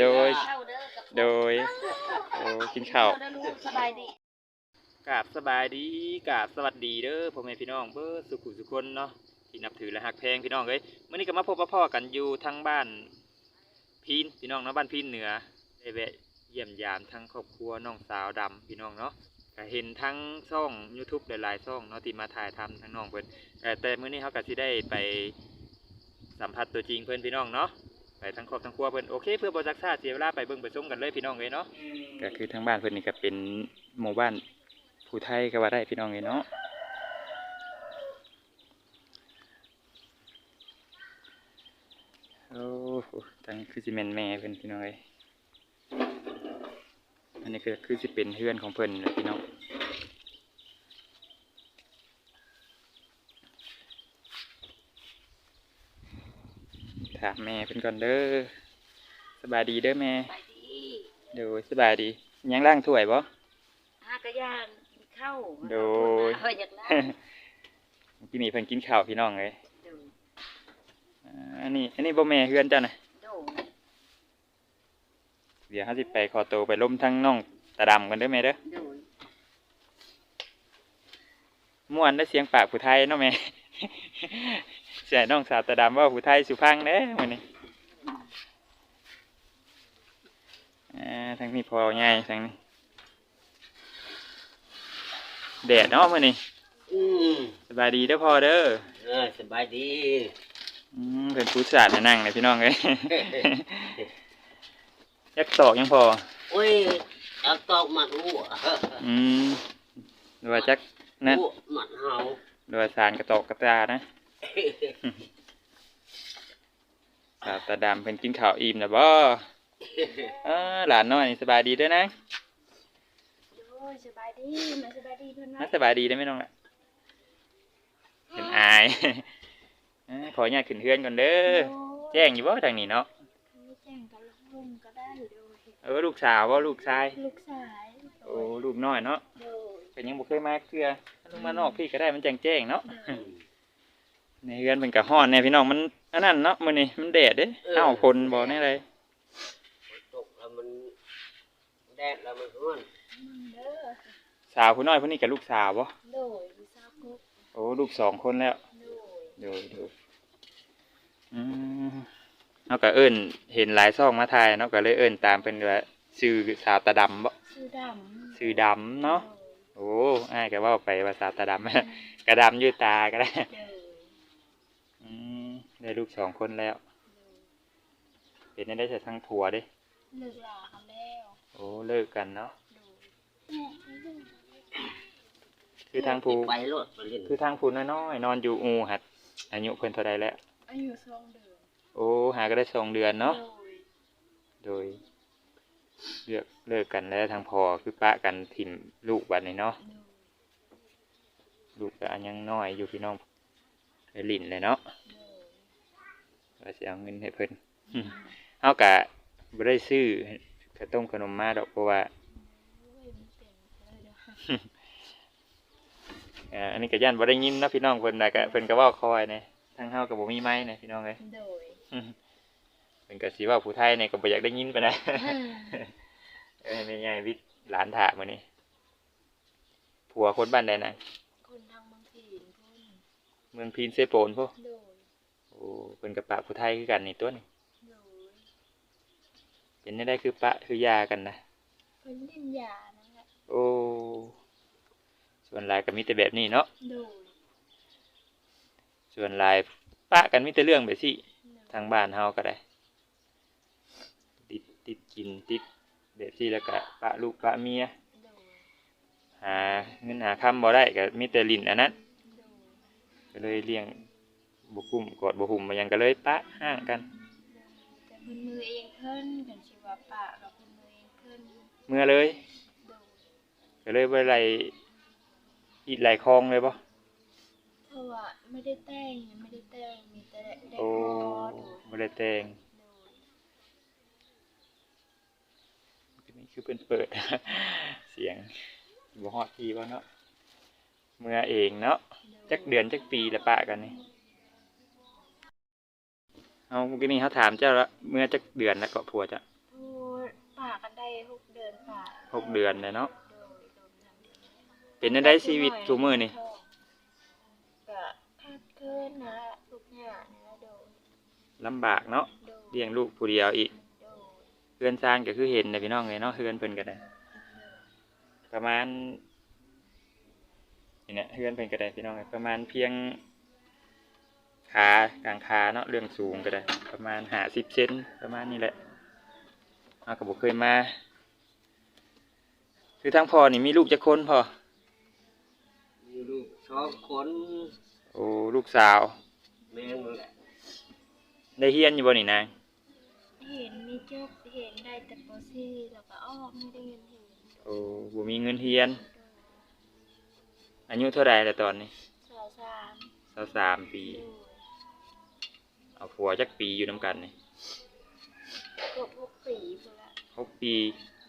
โดยเข้าเด้อกับโดยโอ้กินข้าวเด้อลูกสบายดีกราบสบายดีกราบสวัสดีเด้อพ่อแม่พี่น้องเบิดสุขุสุคนเนาะที่นับถือและฮักแพงพี่น้องเอ้ยมื้อนี้ก็มาพบมาพ่อกันอยู่ทางบ้านพีนพี่น้องเนาะบ้านพีนเหนือได้แวะเยี่ยมยามทั้งครอบครัวน้องสาวดำพี่น้องเนาะก็เห็นทั้งช่อง YouTube หลายๆช่องเนาะที่มาถ่ายทำทั้งน้องเพิ่นเอ่อแต่มื้อนี้เขาก็สิได้ไปสัมผัสตัวจริงเพิ่นพี่น้องเนาะ ไปทั้งครอบทั้งครัวเพิ่นโอเคเพื่อบ่จักษาเสียเวลาไปเบิ่งไปชมกันเลยพี่น้องเอ้ยเนาะก็คือทางบ้านเพิ่นนี่ก็เป็นหมู่บ้านผู้ไทยก็ว่าได้พี่น้องเลยเนาะโอ้โหทางคือสิเมนแม่เพิ่นพี่น้องเลยอันนี้คือคือสิเป็นเพื่อนของเพิ่นพี่น้องถามแม่เพิ่นก่อนเด้อสบายดีเด้อแม่สบายดีเดี๋ยวสบายดียังล่างถ้วยบ่หากระย่างกินข้าวโดยเฮ้ยอยากได้เมื่อกี้นี่เพิ่นกินข้าวพี่น้องเลยโดยอ่าอันนี้อันนี้บ่แม่เฮือนเจ้านะโดยเดี๋ยวเขาสิไปขอตัวไปล้มทั้งน้องตาดำกันเด้อแม่เด้อโดยม่วนได้เสียงปากผู้ไทยเนาะแม่ ใช่น้องสาวตาดำว่าผู้ไทยสุพังเด้อมื้อนี้อ่าทั้งนี้พอง่ายทั้งนี้แดดเนาะมื้อนี้อืมสบายดีเด้อพ่อเด้อเออสบายดีอืมเป็นผู้สาดให้นั่งเลยพี่น้องเอ้ยยักตอกยังพอโอ้ยเอาตอกหมัดหัวอืมหรือว่าจักนั่นหัวหมัดเฮาหรือว่าสารกระตอกกระตานะ สาวตาดำเพิ่นกินข้าวอิ่มแล้วบ่เออหลานน้อยนี่สบายดีเด้อนะโดยสบายดีมาสบายดีเพิ่นไหมน่าสบายดีได้อไหมน้องล่ะเป็นอายเอ้อขออนุญาตขึ้นเฮือนก่อนเด้อแจ้งอยู่บ่ทางนี้เนาะไม่แจ้งกับลุงก็ได้โดยเออลูกสาวบ่ลูกชายลูกสายโอ้ลูกน้อยเนาะโดยเป็นยังบ่เคยมาเทื่อถ้าลุงมานอกพี่ก็ได้มันแจ้งแจ้งเนาะ โดย ในเฮือนเป็นกะฮ้อนแน่พี่น้องมันอันนั้นเนาะมื้อนี้มันแดดเด้เอ้าฝนบ่แน่เลยตกแล้วมันแดดแล้วมันร้อนมึงเด้อสาวผู้น้อยผู้นี้กับลูกสาวบ่โดยลูกสาวกุ๊กโอ้ลูกสองคนแล้วโดยเดี๋ยวเดี๋ยวอืมเอาก็เอิ้นเห็นหลายซองมาถ่ายเนาะก็เลยเอิ้นตามเป็นว่าชื่อสาวตาดำบ่ชื่อดำชื่อดำเนาะโอ้อ้ายก็เว่าไปว่าสาวตาดำกระดำอยู่ตาก็ได้โดยอืม ได้ลูกสองคนแล้ว เป็นได้แต่ทั้งผัวเด้เลิกลากันแล้วโอ้เลิกกันเนาะโดยคือทางผู้ไปรถไปเล่นคือทางผู้น้อยๆนอนอยู่อูหัดอายุเพิ่นเท่าใดแล้วอายุสองเดือนโอ้หาก็ได้สองเดือนเนาะโดยโดยเลือกเลิกกันแล้วทางพอคือปะกันถิ่มลูกบัดนี้เนาะโดยลูกก็ยังน้อยอยู่พี่น้องไปลิ่นเลยเนาะโดย ว่าสิเอาเงินให้เพิ่นเฮากะบ่ได้ซื้อขนมขนมมาดอกเพราะว่าโอ้ยมันเต็มเลยเด้อเอ่ออันนี้ก็ย่านบ่ได้ยินเนาะพี่น้องเพิ่นน่ะก็เพิ่นก็เว้าคอยนะทางเฮาก็บ่มีไม้นะพี่น้องเอ้ยโดยเพิ่นก็สิเว้าผู้ไทยนี่ก็บ่อยากได้ยินปานใดเอ้ยแม่ใหญ่วิทย์หลานถามื้อนี้ผัวคนบ้านใดน่ะคนทางบางทีนพุ่นเมืองพีนเซโปนพ่อโดย โอ้เป็นกับปะผู้ไทยคือกันนี่ตัวนี่โดยเป็นได้ได้คือปะคือยากันนะเป็นดินยานั่นแหละโอ้ส่วนหลายก็มีแต่แบบนี้เนาะโดยส่วนหลายปะกันมีแต่เรื่องแบบสิทางบ้านเฮาก็ได้ ติดติดกินติดแบบสิแล้วก็ปะลูกปะเมียโดยหาเงินหาคำบ่ได้ก็มีแต่ลิ้นอันนั้นโดยก็เลยเลี้ยง บ่กุ้มกอดบ่หุ่มมายังก็เลยปะห่างกันแต่เพิ่นมือเองเพิ่นกันสิว่าปะกับเพิ่นมือเองเพิ่นเมื่อเลยโดยก็เลยบ่ไหลอีดไหลคลองเลยบ่เพราะว่าไม่ได้แต่งไม่ได้แต่งมีแต่เด็กโอ้พอโดยบ่ได้แต่งโดยนี่คือเป็นเปิด เสียงบ่ฮอดพี่บ่เนาะเมื่อเองเนาะจักเดือนจักปีละปะกันนี่ เอาเมื่อกี้นี้เขาถามเจ้าละเมื่อจักเดือนแล้วก็ผัวจ้ะโอ้ายหกเดือนเลยเนาะโดยโดนทำเดือนแล้วเป็นจั่งได้ชีวิตทุกมื้อนี่ก็พัดเกินนะทุกอย่างนะโดยลำบากเนาะโดยเลี้ยงลูกผู้เดียวอีกโดยเพื่อนซานก็คือเห็นนะพี่น้องเลยเนาะเพื่อนเพิ่นก็ได้ประมาณนี่นะเพื่อนเพิ่นก็ได้พี่น้องเอ้ยประมาณเพียง ขากลางขาเนาะเรื่องสูงก็ได้ ประมาณหาสิบเซนประมาณนี้แหละเราก็บอกเคยมา คือทั้งพ่อนี่มีลูกจะคนพอมีลูกสองคนโอ้ลูกสาวแม่งนั่นแหละได้เฮียนอยู่บ่นี่นางเห็นมีจบเห็นได้แต่ปซี่แล้วก็อ้อมไม่ได้เงินเห็นโอ้บ่มีเงินเฮียนโดยอายุเท่าไหร่ละตอนนี้สาวสามสาวสามปีโดย เอาผัวจักปีอยู่น้ำกันนี่เกือบหกปีพุ่นละหกปี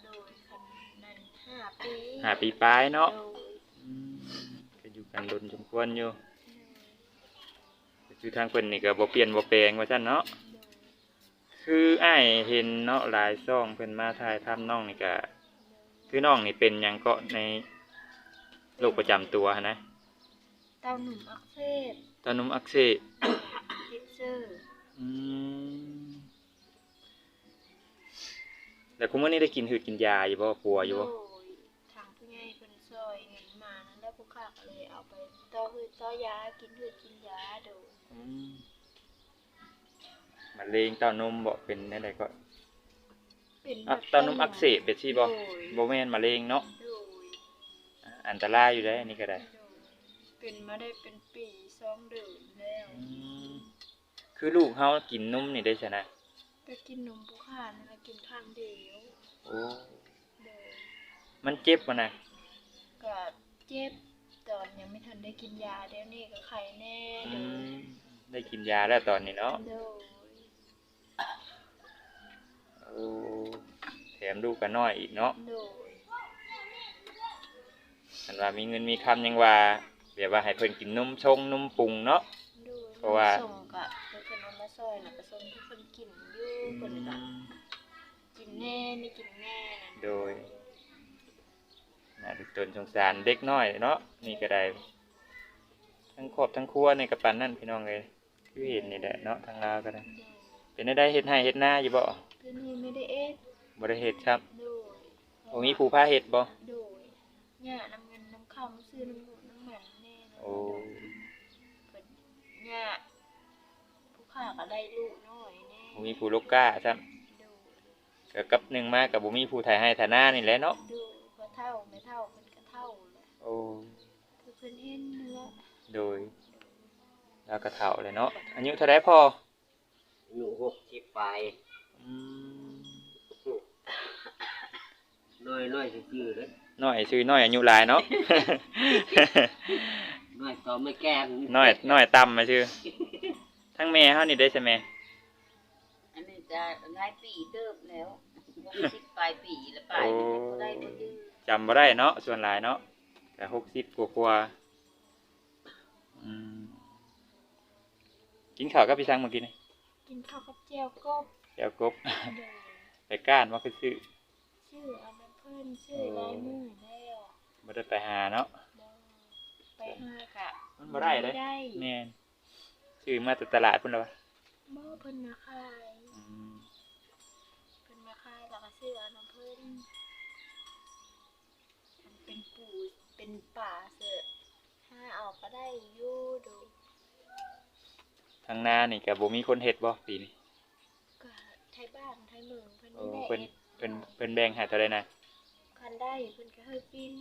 โดยคันนั้นห้าปีห้าปีปลายเนาะโดยอืมก็อยู่กันดนสมควรอยู่ก็คือทางเพิ่นนี่ก็บ่เปลี่ยนบ่แปลงว่าซั่นเนาะ โดยคืออ้ายเห็นเนาะหลายซ่องเพิ่นมาถ่ายทำน้องนี่ก็คือน้องนี่เป็นหยังเกาะในโรคประจำตัวหั้นนะเต้าหนุ่มอักเสบตอนนมอักเสบเท็กเซอร์อืมแล้วคุมื้อนี้ได้กินหืดกินยาอยู่บ่ปัวอยู่บ่ โดยทางผู้ใหญ่เพิ่นซอยเงินมานั้นแล้วผู้ค้าก็เลยเอาไปต่อหืดต่อยากินหืดกินยาโดยอืมมะเร็งเต้านมบ่เป็นแนวใดก็เป็นอะเต้านมอักเสบเป็นซี่บ่บ่แม่นมะเร็งเนาะโดยอะอันตรายอยู่ได้อันนี้ก็ได้ โดยเป็นมาได้เป็นปีสองเดือนแล้ว อืม คือลูกเฮากินนมนี่ได้ชนะก็กินนมผู้ค้านั่นแหละกินข้างเดียวโอ้โดยมันเจ็บบ่นะก็เจ็บตอนยังไม่ทันได้กินยาเดี๋ยวนี้ก็ไข้แน่โดอืยมได้กินยาแล้วตอนนี้เนาะโดยโอ้แถมลูกก็น้อยอีกเนาะโดยอันว่ามีเงินมีคำยังว่าแบบว่าให้เพิ่นกินนมชงนมปรุงเนาะโดยเพราะว่า ส่งก็เพิ่นเอามาซอยน่ะก็ส่งที่เพิ่นกินอยู่เพิ่นก็กินแน่ไม่กินแน่นั่นโดยน่าดึกตนสงสารเด็กน้อยเนาะนี่ก็ได้ ทั้งครอบทั้งครัวในกระปันนั่นพี่น้องเลยคือเห็นนี่แหละเนาะทางลาวก็ได้โดยเป็นได้เฮ็ดให้เฮ็ดหน้าอยู่บ่เพิ่นนี่ไม่ได้เอ็ดบ่ได้เฮ็ดครับโดยโอ้มีผู้พาเฮ็ดบ่โดยเนี่ยน้ำเงินน้ำคำซื้อน้ำหมูน้ำหมันแน่นะโอ้เพิ่นเนี่ย ผู้ค้าก็ได้ลูกน้อยแน่บ่มีผู้ลูกกล้าครับโดยก็กับหนึ่งมากับบ่มีผู้ถ่ายให้ถ่ายหน้านี่แหละเนาะโดยพอเท่าไม่เท่าเพิ่นก็เท่าแหละโอ้คือเพิ่นเห็นเนื้อโดยแล้วก็เฒ่าเลยเนาะอายุเท่าไดพออายุหกสิบปลายอืมน้อยน้อยซื่อๆเลยน้อยชื่อน้อยอายุหลายเนาะ น้อยต่อไม่แก้มน้อยน้อยต่ำมาชื่อ ทั้งแม่เฮานี่ได้ใช่ไหมอันนี้จะหลายปีเติบแล้วหกสิบปลายปีแล้วปลายนี่ก็ได้บ่ยืดจำบ่ได้เนาะส่วนหลายเนาะแต่หกสิบกว่ากว่าๆอืมกินข้าวกับพี่ช้างเมื่อกี้นี่กินข้าวกับแจ่วกบเดี๋ยวกบโดยไปก้านว่าคือซื้อชื่อเอาน้ำเพิ่นชื่อลายมือแล้วบ่ได้ไปหาเนาะโดยไปหากะมันบ่ได้เลยได้ แม่น ซื้อมาแต่ตลาดพุ่นแล้ววะหม้อเพิ่นมาขายอืมเพิ่นมาขายแล้วก็ซื้อเอาน้ำเพิ่นมันเป็นปูเป็นป่าเสอะถ้าเอาก็ได้อยู่ดูทางหน้านี่ก็บ่มีคนเฮ็ดบ่ปีนี้ก็ไทยบ้านไทยเมืองเพิ่นโอ้นี่แหละเพิ่นเฮ็ดเพิ่นเพิ่นแบ่งให้เท่าใดนะคันได้เพิ่นก็เฮ้ยปิ้น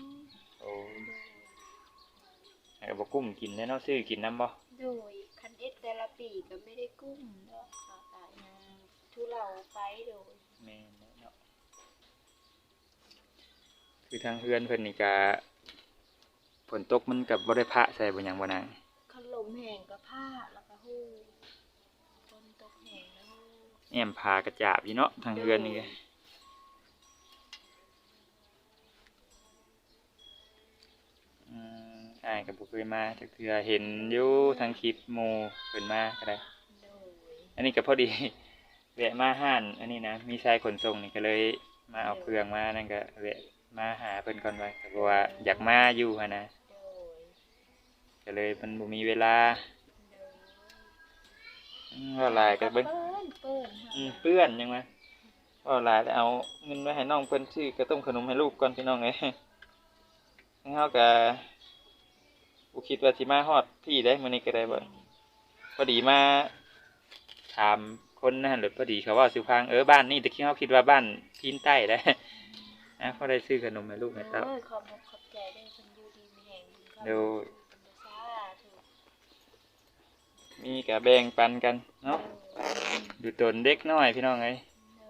โอ้โดยให้บ่กุ้มกินแน่เนาะซื้อกินนํบ่โดยคัน เอ็ดแต่ละปีก็ไม่ได้กุ้มดอกค่ะตายงานทุเราไปโดยแม่นแหละเนาะคือทางเฮือนเพิ่นนี่ก็ฝนตกมันก็บ่ได้พระใส่บ่หยังบ่นางขนมแห้งกับผ้าแล้วก็ฮู้คนตกแห้งแล้วฮู้แอมพากระจาบอยู่เนาะทางเฮือนนี่ก็ ก็บ่เคยมาจักเทื่อเห็นอยู่ทางคลิปหมู่เพิ่นมาก็ได้ โดยอันนี้ก็พอดี แวะมาห้าน อันนี้นะ มีชายขนส่งนี่ก็เลยมาเอาเครื่องมานั่นก็แวะมาหาเพิ่นก่อนไว้ก็เพราะว่าอยากมาอยู่หั่นนะโดยก็เลยมันบ่มีเวลาโดยอืมว่าหลายก็เบิ่ง เปิ้นเปิ้นอืมเปื้อนยังไงว่าหลายแล้วเอาเงินไว้ให้น้องเพิ่นซื้อกระต้มขนมให้ลูกก่อนพี่น้องเอ้ยทั้งเฮาก็ บ่คิดว่าสิมาฮอดพี่ได้มื้อนี้ก็ได้เบิ่งพอดีมาถามคนนั่นหรือพอดีเขาว่าสิพังเออบ้านนี่แต่คิดเฮาคิดว่าบ้านพีนใต้ได้นะเขาได้ซื้อขนมให้ลูกให้เต้าโอ้ยขอบคุณขอบใจด้วยคนอยู่ดีมีแห่งบุญครับเดี๋ยวสาธุมีก็แบ่งปันกันเนาะดูตนเด็กน้อยพี่น้องเอ้ยโด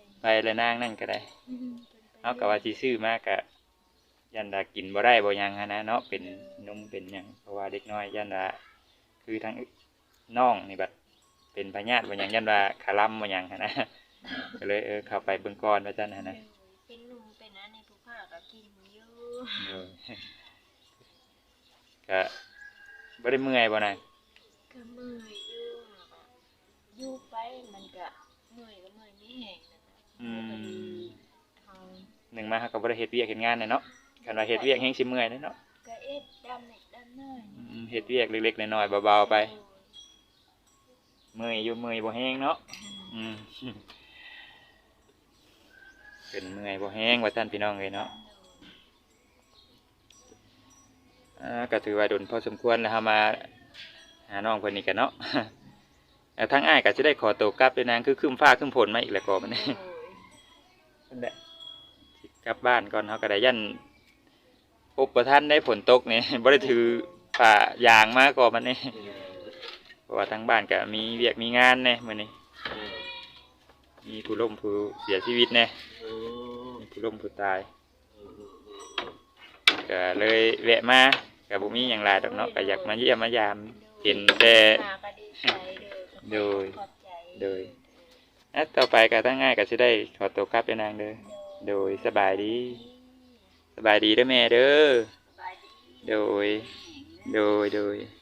ยไปและนางนั่นก็ได้อืมเอาก็ว่าสิซื้อมากกะ ยันดากินบ่ได้บ่หยังหั้นนะเนาะเป็นนมเป็นหยังเพราะว่าเด็กน้อยยันดาคือทั้งน้องนี่บัดเป็นพญาติบ่หยังยันว่าขาลํบ่หยังหั้นนะก็เลยเออเข้าไปเบิ่งก่อนว่าซั่นหั้นนะเป็นหนุ่มเป็นอันในผู้ภาคก็กินอยู่เออก็บ่ได้เมื่อยบ่นายก็เมื่อยอยู่อะอยู่ไปมันก็เมื่อยก็เมื่อยไม่แห้งนั่นน่ะอืมเอาหนึ่งมาเฮาก็บ่ได้เฮ็ดเวียกเฮ็ดงานน่ะเนาะ คันว่าเฮ็ดเวียกแฮงสิเมื่อยเด้อเนาะก็เอ็ดดำเล็กดำน้อยอืมเฮ็ดเวียกเล็กๆน้อยๆเบาๆไป เมื่อยอยู่เมื่อยบ่แฮงเนาะอืมเป็นเมื่อยบ่แห้งว่าท่านพี่น้องเลยเนาะอ่าก็ถือว่าโดนพอสมควรแล้วเฮามาหาน้องเพิ่นนี่กันเนาะแล้วทั้งอ้ายก็สิได้ขอตัวกลับด้วยนางคือครึ้มฟ้าครึ้มฝนมาอีกแล้วก็มันนี่นั่นแหละสิกลับบ้านก่อนเฮาก็ได้ยัน พบประท่านได้ฝนตกนี่บ่ได้ถือผ้ายางมาก่อนมันนี่เพราะว่าทั้งบ้านก็มีเวียกมีงานแน่มื้อนี้มีผู้ล่มผู้เสียชีวิตแน่อืมมีผู้ล่มผู้ตายก็เลยแวะมากับบุมีอย่างไรดอกเนาะก็อยากมาเยี่ยมมายามเห็นแต่มาก็ดีใจเด้อโดยโดยอะต่อไปก็ตั้งง่ายก็จะได้ขอตัวกลับไปนางเด้อโดยสบายดี สบายดีเด้อแม่เด้อสบายดีโดย โดย โดยแ